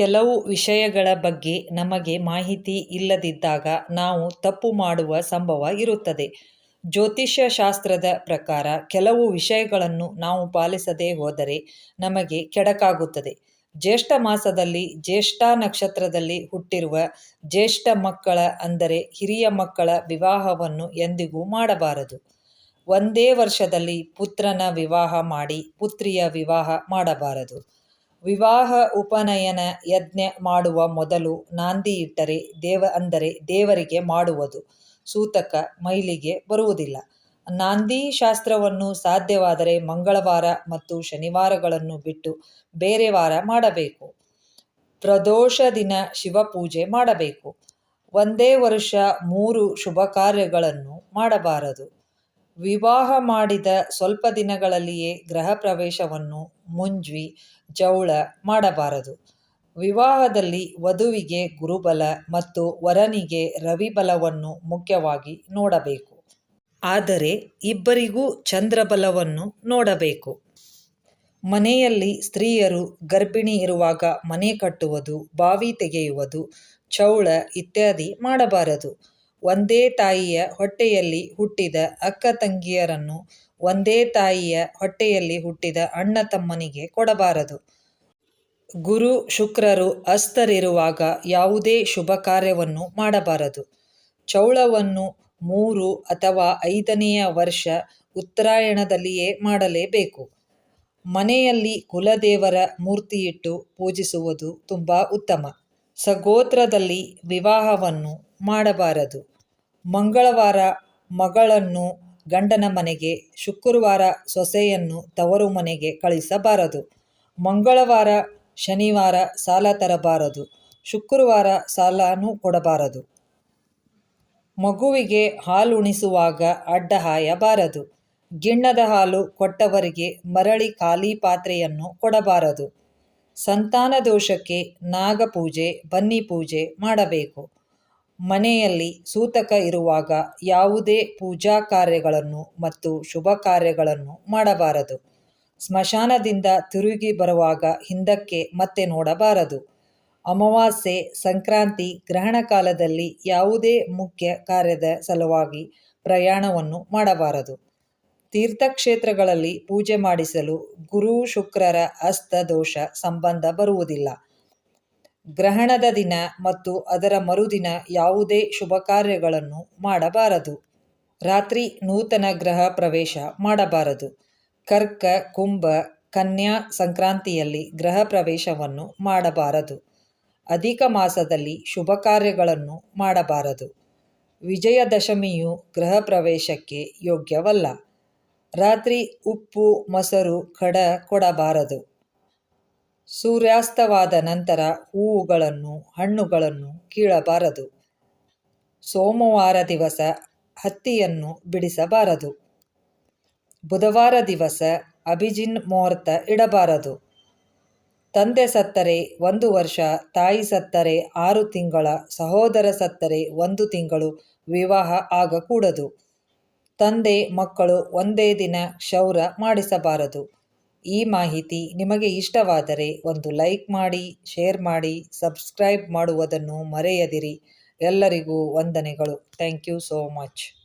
ಕೆಲವು ವಿಷಯಗಳ ಬಗ್ಗೆ ನಮಗೆ ಮಾಹಿತಿ ಇಲ್ಲದಿದ್ದಾಗ ನಾವು ತಪ್ಪು ಮಾಡುವ ಸಂಭವ ಇರುತ್ತದೆ. ಜ್ಯೋತಿಷ್ಯ ಶಾಸ್ತ್ರದ ಪ್ರಕಾರ ಕೆಲವು ವಿಷಯಗಳನ್ನು ನಾವು ಪಾಲಿಸದೇ ಹೋದರೆ ನಮಗೆ ಕೆಡಕಾಗುತ್ತದೆ. ಜ್ಯೇಷ್ಠ ಮಾಸದಲ್ಲಿ ಜ್ಯೇಷ್ಠ ನಕ್ಷತ್ರದಲ್ಲಿ ಹುಟ್ಟಿರುವ ಜ್ಯೇಷ್ಠ ಮಕ್ಕಳ ಅಂದರೆ ಹಿರಿಯ ಮಕ್ಕಳ ವಿವಾಹವನ್ನು ಎಂದಿಗೂ ಮಾಡಬಾರದು. ಒಂದೇ ವರ್ಷದಲ್ಲಿ ಪುತ್ರನ ವಿವಾಹ ಮಾಡಿ ಪುತ್ರಿಯ ವಿವಾಹ ಮಾಡಬಾರದು. ವಿವಾಹ ಉಪನಯನ ಯಜ್ಞ ಮಾಡುವ ಮೊದಲು ನಾಂದಿ ಇಟ್ಟರೆ ದೇವ ಅಂದರೆ ದೇವರಿಗೆ ಮಾಡುವುದು. ಸೂತಕ ಮೈಲಿಗೆ ಬರುವುದಿಲ್ಲ. ನಾಂದಿ ಶಾಸ್ತ್ರವನ್ನು ಸಾಧ್ಯವಾದರೆ ಮಂಗಳವಾರ ಮತ್ತು ಶನಿವಾರಗಳನ್ನು ಬಿಟ್ಟು ಬೇರೆ ವಾರ ಮಾಡಬೇಕು. ಪ್ರದೋಷ ದಿನ ಶಿವಪೂಜೆ ಮಾಡಬೇಕು. ಒಂದೇ ವರ್ಷ ಮೂರು ಶುಭ ಕಾರ್ಯಗಳನ್ನು ಮಾಡಬಾರದು. ವಿವಾಹ ಮಾಡಿದ ಸ್ವಲ್ಪ ದಿನಗಳಲ್ಲಿಯೇ ಗೃಹ ಪ್ರವೇಶವನ್ನು ಮುಂಜ್ವಿ, ಜೌಳ ಮಾಡಬಾರದು. ವಿವಾಹದಲ್ಲಿ ವಧುವಿಗೆ ಗುರುಬಲ ಮತ್ತು ವರನಿಗೆ ರವಿಬಲವನ್ನು ಮುಖ್ಯವಾಗಿ ನೋಡಬೇಕು. ಆದರೆ ಇಬ್ಬರಿಗೂ ಚಂದ್ರಬಲವನ್ನು ನೋಡಬೇಕು. ಮನೆಯಲ್ಲಿ ಸ್ತ್ರೀಯರು ಗರ್ಭಿಣಿ ಇರುವಾಗ ಮನೆ ಕಟ್ಟುವುದು, ಬಾವಿ ತೆಗೆಯುವುದು, ಚೌಳ ಇತ್ಯಾದಿ ಮಾಡಬಾರದು. ಒಂದೇ ತಾಯಿಯ ಹೊಟ್ಟೆಯಲ್ಲಿ ಹುಟ್ಟಿದ ಅಕ್ಕ ತಂಗಿಯರನ್ನು ಒಂದೇ ತಾಯಿಯ ಹೊಟ್ಟೆಯಲ್ಲಿ ಹುಟ್ಟಿದ ಅಣ್ಣ ತಮ್ಮನಿಗೆ ಕೊಡಬಾರದು. ಗುರು ಶುಕ್ರರು ಅಸ್ತರಿರುವಾಗ ಯಾವುದೇ ಶುಭ ಕಾರ್ಯವನ್ನು ಮಾಡಬಾರದು. ಚೌಳವನ್ನು ಮೂರು ಅಥವಾ ಐದನೆಯ ವರ್ಷ ಉತ್ತರಾಯಣದಲ್ಲಿಯೇ ಮಾಡಲೇಬೇಕು. ಮನೆಯಲ್ಲಿ ಕುಲದೇವರ ಮೂರ್ತಿಯಿಟ್ಟು ಪೂಜಿಸುವುದು ತುಂಬ ಉತ್ತಮ. ಸಗೋತ್ರದಲ್ಲಿ ವಿವಾಹವನ್ನು ಮಾಡಬಾರದು. ಮಂಗಳವಾರ ಮಗಳನ್ನು ಗಂಡನ ಮನೆಗೆ, ಶುಕ್ರವಾರ ಸೊಸೆಯನ್ನು ತವರು ಮನೆಗೆ ಕಳಿಸಬಾರದು. ಮಂಗಳವಾರ ಶನಿವಾರ ಸಾಲ ತರಬಾರದು. ಶುಕ್ರವಾರ ಸಾಲನೂ ಕೊಡಬಾರದು. ಮಗುವಿಗೆ ಹಾಲುಣಿಸುವಾಗ ಅಡ್ಡ ಹಾಯಬಾರದು. ಗಿಣ್ಣದ ಹಾಲು ಕೊಟ್ಟವರಿಗೆ ಮರಳಿ ಖಾಲಿ ಪಾತ್ರೆಯನ್ನು ಕೊಡಬಾರದು. ಸಂತಾನ ದೋಷಕ್ಕೆ ನಾಗಪೂಜೆ, ಬನ್ನಿ ಪೂಜೆ ಮಾಡಬೇಕು. ಮನೆಯಲ್ಲಿ ಸೂತಕ ಇರುವಾಗ ಯಾವುದೇ ಪೂಜಾ ಕಾರ್ಯಗಳನ್ನು ಮತ್ತು ಶುಭ ಕಾರ್ಯಗಳನ್ನು ಮಾಡಬಾರದು. ಸ್ಮಶಾನದಿಂದ ತಿರುಗಿ ಬರುವಾಗ ಹಿಂದಕ್ಕೆ ಮತ್ತೆ ನೋಡಬಾರದು. ಅಮಾವಾಸ್ಯೆ, ಸಂಕ್ರಾಂತಿ, ಗ್ರಹಣ ಕಾಲದಲ್ಲಿ ಯಾವುದೇ ಮುಖ್ಯ ಕಾರ್ಯದ ಸಲುವಾಗಿ ಪ್ರಯಾಣವನ್ನು ಮಾಡಬಾರದು. ತೀರ್ಥಕ್ಷೇತ್ರಗಳಲ್ಲಿ ಪೂಜೆ ಮಾಡಿಸಲು ಗುರು, ಶುಕ್ರರ ಅಸ್ತ ದೋಷ ಸಂಬಂಧ ಬರುವುದಿಲ್ಲ. ಗ್ರಹಣದ ದಿನ ಮತ್ತು ಅದರ ಮರುದಿನ ಯಾವುದೇ ಶುಭ ಕಾರ್ಯಗಳನ್ನು ಮಾಡಬಾರದು. ರಾತ್ರಿ ನೂತನ ಗ್ರಹ ಪ್ರವೇಶ ಮಾಡಬಾರದು. ಕರ್ಕ, ಕುಂಭ, ಕನ್ಯಾ ಸಂಕ್ರಾಂತಿಯಲ್ಲಿ ಗ್ರಹ ಪ್ರವೇಶವನ್ನು ಮಾಡಬಾರದು. ಅಧಿಕ ಮಾಸದಲ್ಲಿ ಶುಭ ಕಾರ್ಯಗಳನ್ನು ಮಾಡಬಾರದು. ವಿಜಯದಶಮಿಯು ಗೃಹ ಪ್ರವೇಶಕ್ಕೆ ಯೋಗ್ಯವಲ್ಲ. ರಾತ್ರಿ ಉಪ್ಪು, ಮೊಸರು ಕಡ ಕೊಡಬಾರದು. ಸೂರ್ಯಾಸ್ತವಾದ ನಂತರ ಹೂವುಗಳನ್ನು, ಹಣ್ಣುಗಳನ್ನು ಕೀಳಬಾರದು. ಸೋಮವಾರ ದಿವಸ ಹತ್ತಿಯನ್ನು ಬಿಡಿಸಬಾರದು. ಬುಧವಾರ ದಿವಸ ಅಭಿಜಿನ್ ಮುಹೂರ್ತ ಇಡಬಾರದು. ತಂದೆ ಸತ್ತರೆ ಒಂದು ವರ್ಷ, ತಾಯಿ ಸತ್ತರೆ ಆರು ತಿಂಗಳ, ಸಹೋದರ ಸತ್ತರೆ ಒಂದು ತಿಂಗಳು ವಿವಾಹ ಆಗಕೂಡದು. ತಂದೆ, ಮಕ್ಕಳು ಒಂದೇ ದಿನ ಕ್ಷೌರ ಮಾಡಿಸಬಾರದು. ಈ ಮಾಹಿತಿ ನಿಮಗೆ ಇಷ್ಟವಾದರೆ ಒಂದು ಲೈಕ್ ಮಾಡಿ, ಶೇರ್ ಮಾಡಿ, ಸಬ್ಸ್ಕ್ರೈಬ್ ಮಾಡುವುದನ್ನು ಮರೆಯದಿರಿ. ಎಲ್ಲರಿಗೂ ವಂದನೆಗಳು. Thank you so much.